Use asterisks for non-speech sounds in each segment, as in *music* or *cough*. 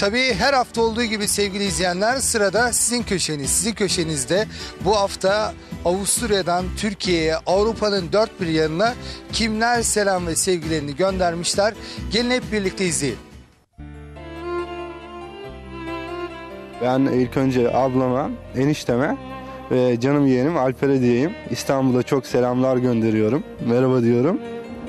Tabii her hafta olduğu gibi sevgili izleyenler sırada sizin köşeniz. Sizin köşenizde bu hafta Avusturya'dan Türkiye'ye Avrupa'nın dört bir yanına kimler selam ve sevgilerini göndermişler. Gelin hep birlikte izleyelim. Ben ilk önce ablama, enişteme ve canım yeğenim Alper'e diyeyim. İstanbul'a çok selamlar gönderiyorum. Merhaba diyorum.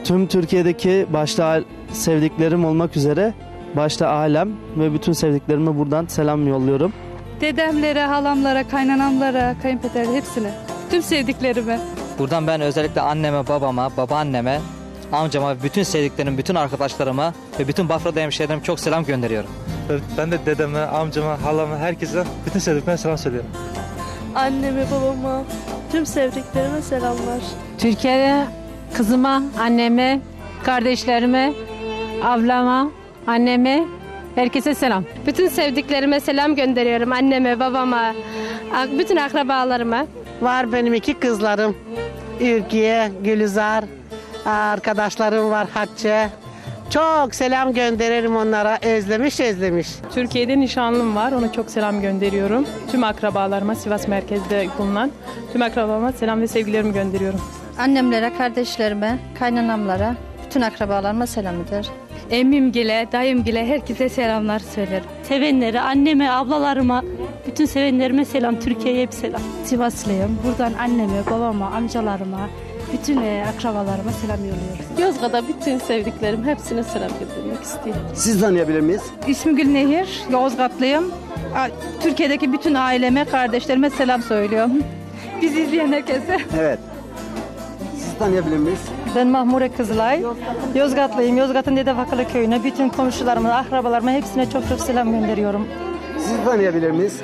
Tüm Türkiye'deki başta sevdiklerim olmak üzere başta ailem ve bütün sevdiklerime buradan selam yolluyorum. Dedemlere, halamlara, kaynanamlara, kayınpederlere hepsine. Tüm sevdiklerime. Buradan ben özellikle anneme, babama, babaanneme, amcama, bütün sevdiklerim, bütün arkadaşlarıma ve bütün Bafra'da hemşehrilerime çok selam gönderiyorum. Ben de dedeme, amcama, halama, herkese bütün sevdiklerime selam söylüyorum. Anneme, babama, tüm sevdiklerime selamlar. Türkiye'de kızıma, anneme, kardeşlerime, ablama, anneme, herkese selam. Bütün sevdiklerime selam gönderiyorum. Anneme, babama, bütün akrabalarıma. Var benim iki kızlarım. Ülkiye, Gülizar, arkadaşlarım var Hatice. Çok selam gönderirim onlara. Özlemiş özlemiş. Türkiye'de nişanlım var. Ona çok selam gönderiyorum. Tüm akrabalarıma Sivas merkezde bulunan tüm akrabalarıma selam ve sevgilerimi gönderiyorum. Annemlere, kardeşlerime, kaynanamlara, bütün akrabalarıma selam eder. Emmimgile, dayımgile herkese selamlar söylerim. Sevenlere, anneme, ablalarıma, bütün sevenlerime selam. Türkiye'ye hep selam. Sivaslıyım. Buradan anneme, babama, amcalarıma, bütün e, akrabalarıma selam yolluyoruz. Yozgat'a bütün sevdiklerim hepsine selam göndermek istiyorum. Siz tanıyabilir miyiz? İsmim Gülnehir, Yozgatlıyım. Türkiye'deki bütün aileme, kardeşlerime selam söylüyorum. *laughs* Bizi izleyen herkese. Evet. Tanıyabilir miyiz? Ben Mahmure Kızılay. Yozgatlıyım. Yozgat'ın Dedevakalı köyüne, bütün komşularıma, akrabalarıma hepsine çok çok selam gönderiyorum. Siz tanıyabilir miyiz?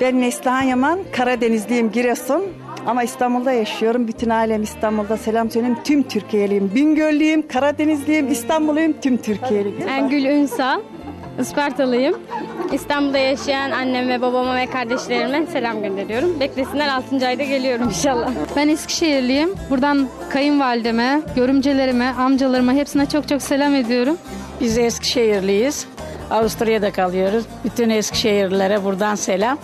Ben Neslihan Yaman, Karadenizliyim Giresun. Ama İstanbul'da yaşıyorum. Bütün ailem İstanbul'da selam söyleyeyim. Tüm Türkiye'liyim. Bingöllüyüm, Karadenizliyim, İstanbulluyum, tüm Türkiye'liyim. Ben Gül Ünsal, Ispartalıyım. İstanbul'da yaşayan anneme, babama ve kardeşlerime selam gönderiyorum. Beklesinler 6. ayda geliyorum inşallah. Ben Eskişehirliyim. Buradan kayınvalideme, görümcelerime, amcalarıma hepsine çok çok selam ediyorum. Biz Eskişehirliyiz. Avusturya'da kalıyoruz. Bütün Eskişehirlilere buradan selam.